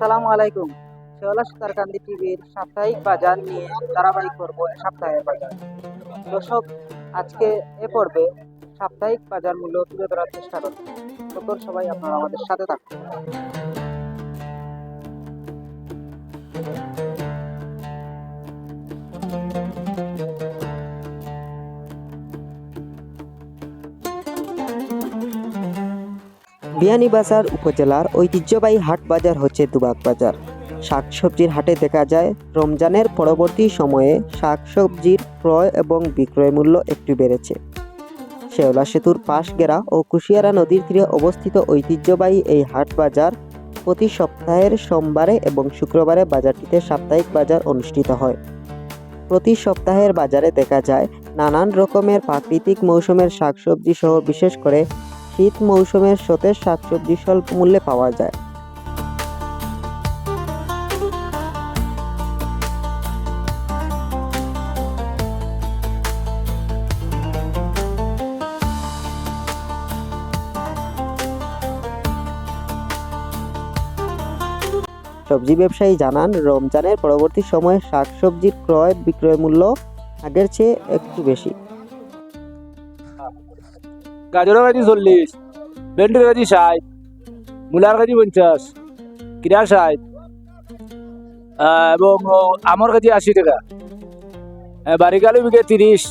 আসসালামু আলাইকুম। শেওলা সুতারকান্দি টিভির সাপ্তাহিক বাজার নিয়ে ধারাবাহিক করব সপ্তাহের বাজার। দর্শক, আজকে এ পর্বে সাপ্তাহিক বাজার মূল্য তুলে ধরার চেষ্টা করব। সকল সবাই আপনারা আমাদের সাথে থাকুন। বিয়ানীবাজার উপজেলার ঐতিহ্যবাহী হাট বাজার হচ্ছে দুবাগ বাজার। শাকসবজির হাটে দেখা যায়, রমজানের পরবর্তী সময়ে শাকসবজির ক্রয় এবং বিক্রয় মূল্য একটু বেড়েছে। শেওলা সেতুর পাশ গেরা ও কুশিয়ারা নদীর তীরে অবস্থিত ঐতিহ্যবাহী এই হাট বাজার প্রতি সপ্তাহের সোমবারে এবং শুক্রবারে বাজারটিতে সাপ্তাহিক বাজার অনুষ্ঠিত হয়। প্রতি সপ্তাহের বাজারে দেখা যায়, নানান রকমের প্রাকৃতিক মৌসুমের শাকসবজি সহ বিশেষ করে শীত মৌসুমের সতেজ শাকসবজি স্বল্প মূল্যে পাওয়া যায়। সবজি ব্যবসায়ী জানান, রমজানের পরবর্তী সময়ে শাকসবজির ক্রয় বিক্রয় মূল্য আগের চেয়ে একটু বেশি। গাজরের কেজি চল্লিশ ভেন্ডির কেজি ষাট মূলার কেজি পঞ্চাশ কিরা ষাট এবং ও, আমৰ কেজি আশি টাকা। আহ, বারিকালু বিকে তিরিশ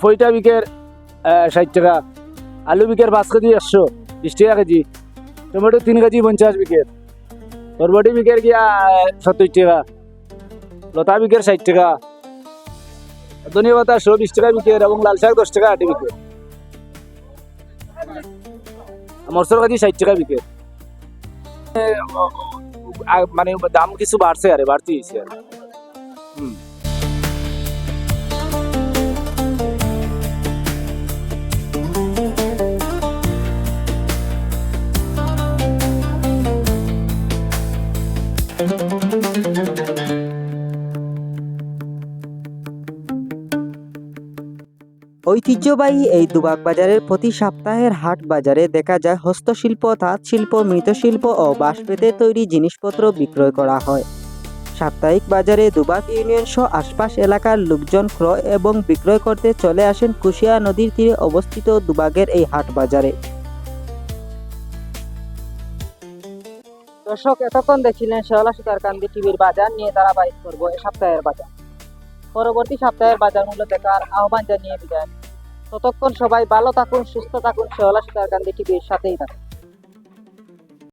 ফইটা বিকের ষাট টাকা। আলু বিকের পাঁচ কেজি একশো বিশ টাকা কেজি। টমেটো তিন কেজি পঞ্চাশ বিকের। বরবটি বিকের গিয়া সত্তর টাকা। লতা বিকের ষাট টাকা। ধনিয়া পাতা শো বিশ টাকা বিকের এবং লাল শাক দশ টাকা আটি বিকের। মরসর কাজি ষাট টাকা বিকে মানে দাম কিছু বাড়ছে আরে বাড়তি হয়েছে আর হুম। ঐতিহ্যবাহী এই দুবাগ বাজারের প্রতি সপ্তাহের হাট বাজারে দেখা যায় হস্তশিল্প তাঁত শিল্প মৃৎশিল্প ও বাঁশ বেতে তৈরি জিনিসপত্র বিক্রয় করা হয়। সাপ্তাহিক বাজারে দুবাগ ইউনিয়ন সহ আশপাশ এলাকার লোকজন ক্রয় এবং বিক্রয় করতে চলে আসেন কুশিয়া নদীর তীরে অবস্থিত দুবাগের এই হাট বাজারে। দর্শক, এতক্ষণ দেখছিলেন শেওলা সুতারকান্দি টিভির বাজার নিয়ে ধারাবাহিক করব এ সপ্তাহের বাজার। পরবর্তী সপ্তাহের বাজার মূল্য দেখার আহ্বান জানিয়ে বিদায় ততক্ষণ সবাই ভালো থাকুন সুস্থ থাকুন শেওলা সুতারকান্দি টিভির সাথেই থাকুন।